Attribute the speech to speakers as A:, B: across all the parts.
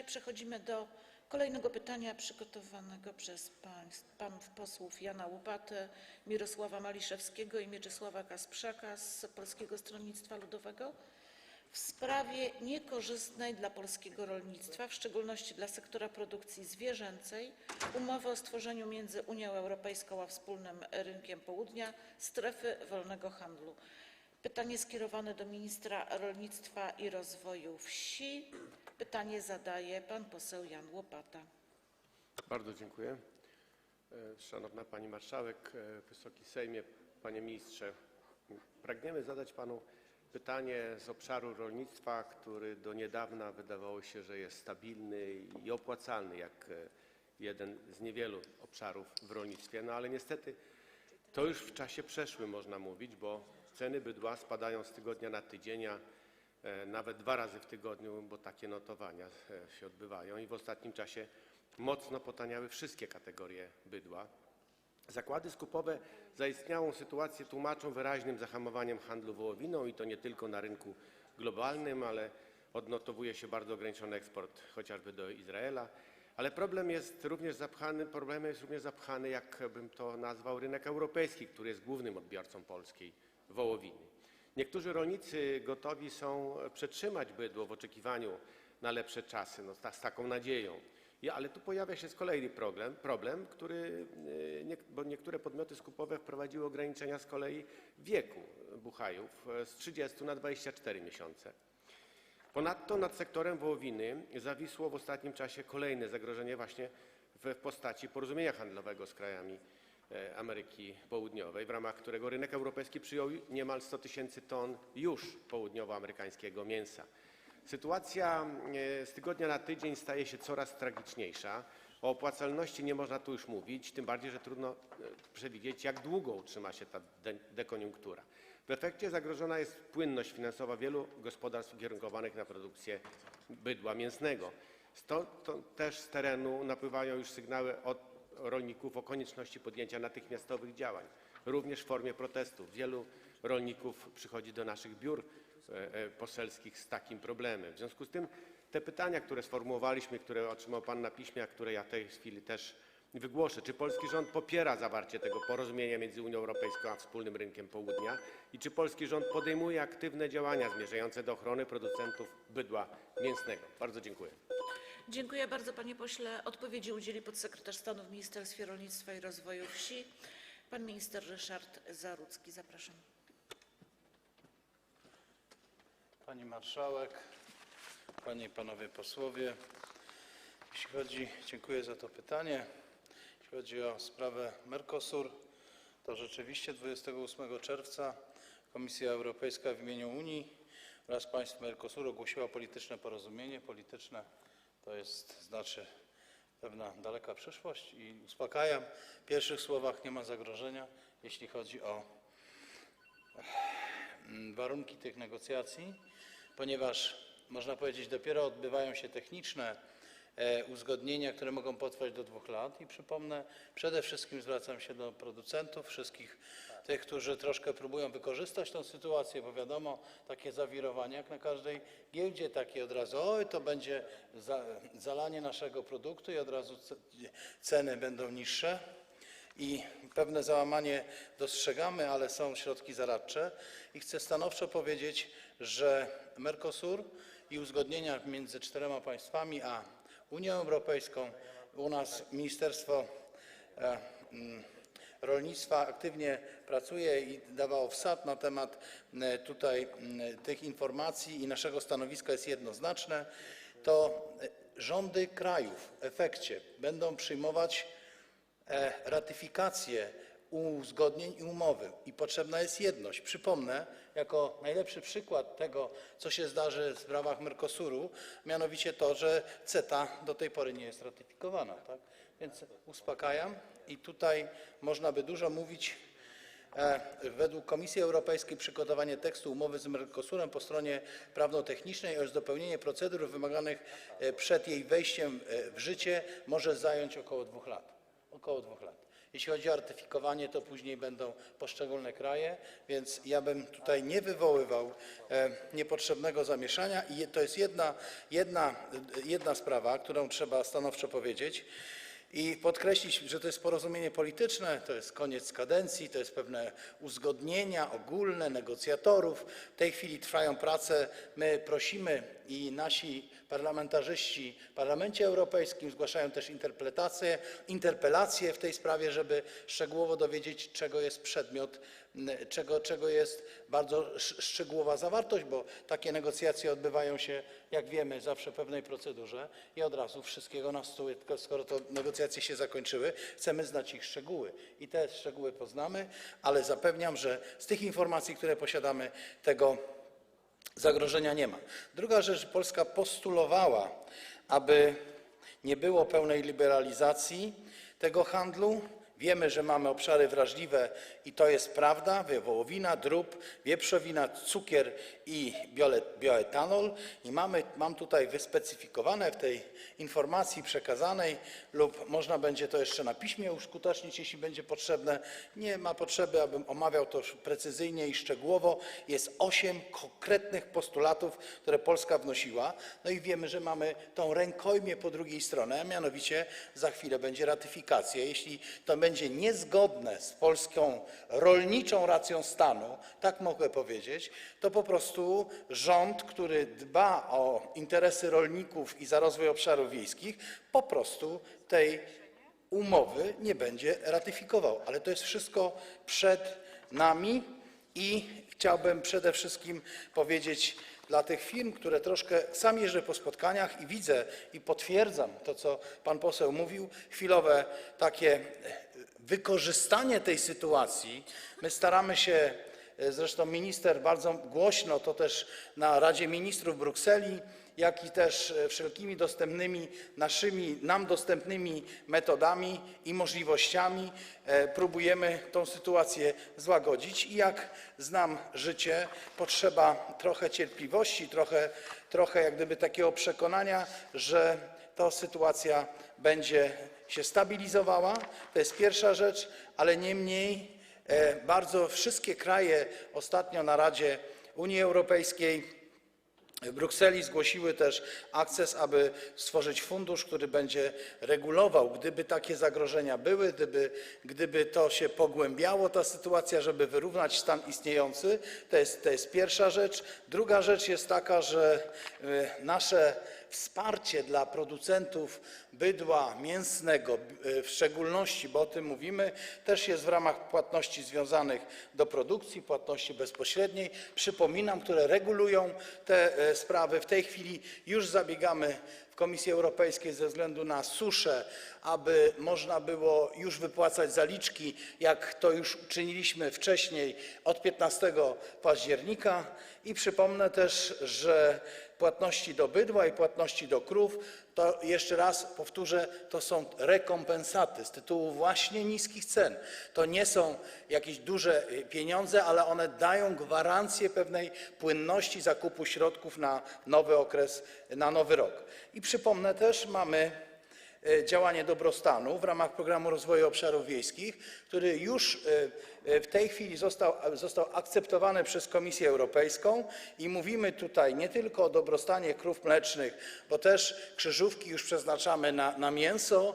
A: przechodzimy do kolejnego pytania przygotowanego przez panów posłów Jana Łopatę, Mirosława Maliszewskiego i Mieczysława Kasprzaka z Polskiego Stronnictwa Ludowego w sprawie niekorzystnej dla polskiego rolnictwa, w szczególności dla sektora produkcji zwierzęcej, umowy o stworzeniu między Unią Europejską a Wspólnym Rynkiem Południa strefy wolnego handlu. Pytanie skierowane do ministra rolnictwa i rozwoju wsi. Pytanie zadaje pan poseł Jan Łopata.
B: Bardzo dziękuję. E, Szanowna Pani Marszałek, e, Wysoki Sejmie, Panie Ministrze. Pragniemy zadać Panu pytanie z obszaru rolnictwa, który do niedawna wydawało się, że jest stabilny i opłacalny, jak e, jeden z niewielu obszarów w rolnictwie. No ale niestety to już w czasie przeszłym można mówić, bo ceny bydła spadają z tygodnia na tydzień, a e, nawet dwa razy w tygodniu, bo takie notowania e, się odbywają i w ostatnim czasie mocno potaniały wszystkie kategorie bydła. Zakłady skupowe zaistniałą sytuację tłumaczą wyraźnym zahamowaniem handlu wołowiną i to nie tylko na rynku globalnym, ale odnotowuje się bardzo ograniczony eksport chociażby do Izraela. Ale problem jest również zapchany, problemem jest również zapchany, jak bym to nazwał, rynek europejski, który jest głównym odbiorcą polskiej wołowiny. Niektórzy rolnicy gotowi są przetrzymać bydło w oczekiwaniu na lepsze czasy, no, z taką nadzieją. Ale tu pojawia się z kolei problem, problem który, e, nie, bo niektóre podmioty skupowe wprowadziły ograniczenia z kolei wieku buchajów e, z 30 na 24 miesiące. Ponadto nad sektorem wołowiny zawisło w ostatnim czasie kolejne zagrożenie właśnie w postaci porozumienia handlowego z krajami Ameryki Południowej, w ramach którego rynek europejski przyjął niemal 100 tysięcy ton już południowoamerykańskiego mięsa. Sytuacja e, z tygodnia na tydzień staje się coraz tragiczniejsza. O opłacalności nie można tu już mówić, tym bardziej, że trudno e, przewidzieć, jak długo utrzyma się ta de- dekoniunktura. W efekcie zagrożona jest płynność finansowa wielu gospodarstw ukierunkowanych na produkcję bydła mięsnego. Stąd też z terenu napływają już sygnały od rolników o konieczności podjęcia natychmiastowych działań, również w formie protestów. Wielu rolników przychodzi do naszych biur e, e, poselskich z takim problemem. W związku z tym te pytania, które sformułowaliśmy, które otrzymał Pan na piśmie, a które ja w tej chwili też wygłoszę. Czy polski rząd popiera zawarcie tego porozumienia między Unią Europejską a Wspólnym Rynkiem Południa? I czy polski rząd podejmuje aktywne działania zmierzające do ochrony producentów bydła mięsnego? Bardzo dziękuję.
A: Dziękuję bardzo panie pośle. Odpowiedzi udzieli podsekretarz stanu w Ministerstwie Rolnictwa i Rozwoju Wsi, pan minister Ryszard Zarudzki. Zapraszam.
C: Pani Marszałek, Panie i Panowie Posłowie, jeśli chodzi, dziękuję za to pytanie. Jeśli chodzi o sprawę Mercosur, to rzeczywiście 28 czerwca Komisja Europejska w imieniu Unii oraz państw Mercosuru ogłosiła polityczne porozumienie. Polityczne to jest, znaczy pewna daleka przyszłość i uspokajam, w pierwszych słowach nie ma zagrożenia, jeśli chodzi o mm, warunki tych negocjacji, ponieważ można powiedzieć, dopiero odbywają się techniczne uzgodnienia, które mogą potrwać do dwóch lat. I przypomnę, przede wszystkim zwracam się do producentów, wszystkich tych, którzy troszkę próbują wykorzystać tę sytuację, bo wiadomo, takie zawirowania jak na każdej giełdzie, takie od razu, oj, to będzie za, zalanie naszego produktu i od razu ce- ceny będą niższe i pewne załamanie dostrzegamy, ale są środki zaradcze. I chcę stanowczo powiedzieć, że Mercosur i uzgodnienia między czterema państwami a Unią Europejską, u nas Ministerstwo e, mm, Rolnictwa aktywnie pracuje i dawało wsad na temat e, tutaj mm, tych informacji i naszego stanowiska jest jednoznaczne, to e, rządy krajów w efekcie będą przyjmować ratyfikację uzgodnień i umowy i potrzebna jest jedność. Przypomnę, jako najlepszy przykład tego, co się zdarzy w ramach Mercosuru, mianowicie to, że CETA do tej pory nie jest ratyfikowana. Tak? Więc uspokajam i tutaj można by dużo mówić. E, Według Komisji Europejskiej przygotowanie tekstu umowy z Mercosurem po stronie prawno-technicznej oraz dopełnienie procedur wymaganych e, przed jej wejściem e, w życie może zająć około dwóch lat. Około dwóch lat. Jeśli chodzi o ratyfikowanie, to później będą poszczególne kraje, więc ja bym tutaj nie wywoływał e, niepotrzebnego zamieszania i to jest jedna sprawa, którą trzeba stanowczo powiedzieć i podkreślić, że to jest porozumienie polityczne, to jest koniec kadencji, to jest pewne uzgodnienia ogólne negocjatorów. W tej chwili trwają prace. My prosimy i nasi parlamentarzyści w Parlamencie Europejskim zgłaszają też interpelacje w tej sprawie, żeby szczegółowo dowiedzieć, czego jest przedmiot, czego, jest bardzo sz- szczegółowa zawartość, bo takie negocjacje odbywają się, jak wiemy, zawsze w pewnej procedurze i od razu wszystkiego na stół, tylko skoro to negocjacje się zakończyły, chcemy znać ich szczegóły. I te szczegóły poznamy, ale zapewniam, że z tych informacji, które posiadamy, tego zagrożenia nie ma. Druga rzecz, Polska postulowała, aby nie było pełnej liberalizacji tego handlu. Wiemy, że mamy obszary wrażliwe i to jest prawda, wołowina, drób, wieprzowina, cukier i bioetanol. I mamy, mam tutaj wyspecyfikowane w tej informacji przekazanej lub można będzie to jeszcze na piśmie uskutecznić, jeśli będzie potrzebne. Nie ma potrzeby, abym omawiał to precyzyjnie i szczegółowo. Jest osiem konkretnych postulatów, które Polska wnosiła. No i wiemy, że mamy tą rękojmię po drugiej stronie, a mianowicie za chwilę będzie ratyfikacja. Jeśli to będzie niezgodne z polską rolniczą racją stanu, tak mogę powiedzieć, to po prostu rząd, który dba o interesy rolników i rozwój obszarów wiejskich, po prostu tej umowy nie będzie ratyfikował. Ale to jest wszystko przed nami i chciałbym przede wszystkim powiedzieć dla tych firm, które troszkę, sam jeżdżę po spotkaniach i widzę i potwierdzam to, co pan poseł mówił, chwilowe takie wykorzystanie tej sytuacji. My staramy się, e, zresztą minister bardzo głośno to też na Radzie Ministrów w Brukseli, jak i też e, wszelkimi dostępnymi, naszymi, nam dostępnymi metodami i możliwościami e, próbujemy tą sytuację złagodzić. I jak znam życie, potrzeba trochę cierpliwości, trochę, jak gdyby takiego przekonania, że ta sytuacja będzie się stabilizowała. To jest pierwsza rzecz, ale niemniej e, bardzo wszystkie kraje ostatnio na Radzie Unii Europejskiej w Brukseli zgłosiły też akces, aby stworzyć fundusz, który będzie regulował, gdyby takie zagrożenia były, gdyby, to się pogłębiało, ta sytuacja, żeby wyrównać stan istniejący. To jest, pierwsza rzecz. Druga rzecz jest taka, że e, nasze wsparcie dla producentów bydła mięsnego, e, w szczególności, bo o tym mówimy, też jest w ramach płatności związanych do produkcji, płatności bezpośredniej, przypominam, które regulują te e, sprawy. W tej chwili już zabiegamy w Komisji Europejskiej ze względu na suszę, aby można było już wypłacać zaliczki, jak to już uczyniliśmy wcześniej od 15 października. I przypomnę też, że płatności do bydła i płatności do krów, to jeszcze raz powtórzę, to są rekompensaty z tytułu właśnie niskich cen. To nie są jakieś duże y, pieniądze, ale one dają gwarancję pewnej płynności zakupu środków na nowy okres, na nowy rok. I przypomnę też, mamy działanie dobrostanu w ramach Programu Rozwoju Obszarów Wiejskich, który już e, e, w tej chwili został, akceptowany przez Komisję Europejską i mówimy tutaj nie tylko o dobrostanie krów mlecznych, bo też krzyżówki już przeznaczamy na, mięso,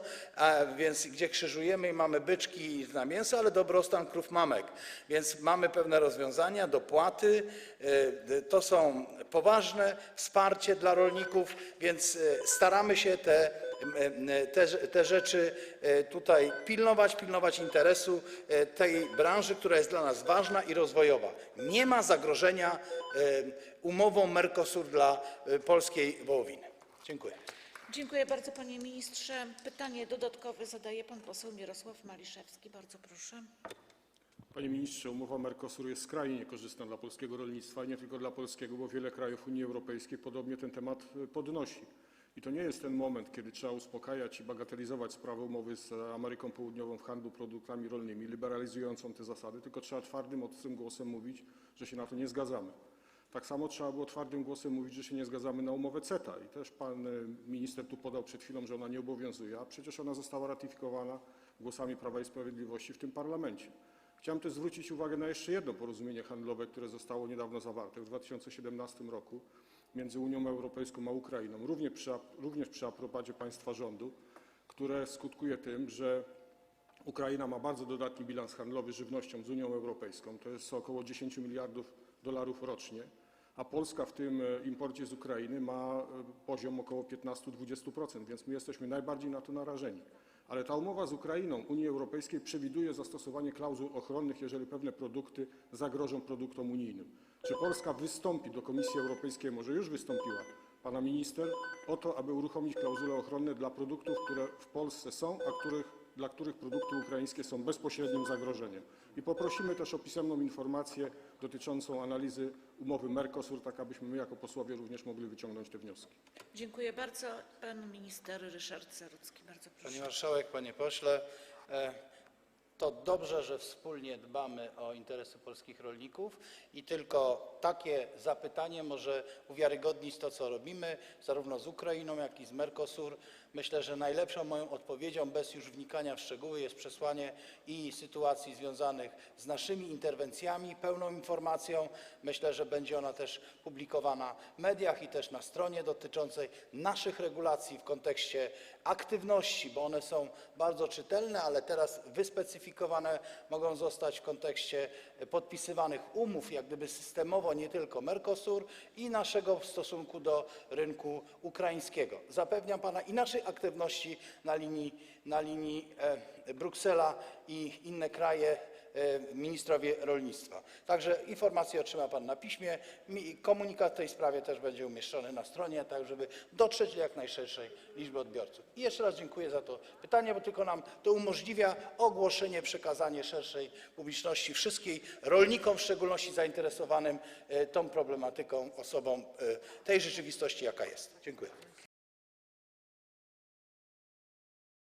C: więc gdzie krzyżujemy i mamy byczki na mięso, ale dobrostan krów mamek. Więc mamy pewne rozwiązania, dopłaty, e, to są poważne wsparcie dla rolników, więc e, staramy się te te, te rzeczy e, tutaj pilnować, pilnować interesu e, tej branży, która jest dla nas ważna i rozwojowa. Nie ma zagrożenia e, umową Mercosur dla polskiej wołowiny. Dziękuję.
A: Dziękuję bardzo, panie ministrze. Pytanie dodatkowe zadaje pan poseł Mirosław Maliszewski. Bardzo proszę.
D: Panie ministrze, umowa Mercosur jest skrajnie niekorzystna dla polskiego rolnictwa i nie tylko dla polskiego, bo wiele krajów Unii Europejskiej podobnie ten temat podnosi. I to nie jest ten moment, kiedy trzeba uspokajać i bagatelizować sprawę umowy z Ameryką Południową w handlu produktami rolnymi, liberalizującą te zasady, tylko trzeba twardym, ostrym głosem mówić, że się na to nie zgadzamy. Tak samo trzeba było twardym głosem mówić, że się nie zgadzamy na umowę CETA. I też pan e, minister tu podał przed chwilą, że ona nie obowiązuje, a przecież ona została ratyfikowana głosami Prawa i Sprawiedliwości w tym parlamencie. Chciałem też zwrócić uwagę na jeszcze jedno porozumienie handlowe, które zostało niedawno zawarte w 2017 roku między Unią Europejską a Ukrainą, również przy, również przy aprobacie państwa rządu, które skutkuje tym, że Ukraina ma bardzo dodatni bilans handlowy żywnością z Unią Europejską, to jest około 10 miliardów dolarów rocznie, a Polska w tym e, imporcie z Ukrainy ma e, poziom około 15-20%, więc my jesteśmy najbardziej na to narażeni. Ale ta umowa z Ukrainą Unii Europejskiej przewiduje zastosowanie klauzul ochronnych, jeżeli pewne produkty zagrożą produktom unijnym. Czy Polska wystąpi do Komisji Europejskiej, może już wystąpiła, pana minister, o to, aby uruchomić klauzule ochronne dla produktów, które w Polsce są, a których dla których produkty ukraińskie są bezpośrednim zagrożeniem. I poprosimy też o pisemną informację dotyczącą analizy umowy Mercosur, tak abyśmy my jako posłowie również mogli wyciągnąć te wnioski.
A: Dziękuję bardzo. Pan minister Ryszard Zarudzki, bardzo
C: Pani
A: proszę.
C: marszałek, panie pośle, e, to dobrze, że wspólnie dbamy o interesy polskich rolników i tylko takie zapytanie może uwiarygodnić to, co robimy, zarówno z Ukrainą, jak i z Mercosur. Myślę, że najlepszą moją odpowiedzią, bez już wnikania w szczegóły, jest przesłanie i sytuacji związanych z naszymi interwencjami, pełną informacją. Myślę, że będzie ona też publikowana w mediach i też na stronie dotyczącej naszych regulacji w kontekście aktywności, bo one są bardzo czytelne, ale teraz wyspecyfikowane mogą zostać w kontekście podpisywanych umów, jak gdyby systemowo, nie tylko Mercosur i naszego stosunku do rynku ukraińskiego. Zapewniam pana i naszej aktywności na linii, e, Bruksela i inne kraje, ministrowie rolnictwa. Także informacje otrzyma pan na piśmie. Mi- Komunikat w tej sprawie też będzie umieszczony na stronie, tak żeby dotrzeć do jak najszerszej liczby odbiorców. I jeszcze raz dziękuję za to pytanie, bo tylko nam to umożliwia ogłoszenie, przekazanie szerszej publiczności, wszystkim rolnikom, w szczególności zainteresowanym e, tą problematyką, osobom e, tej rzeczywistości, jaka jest. Dziękuję.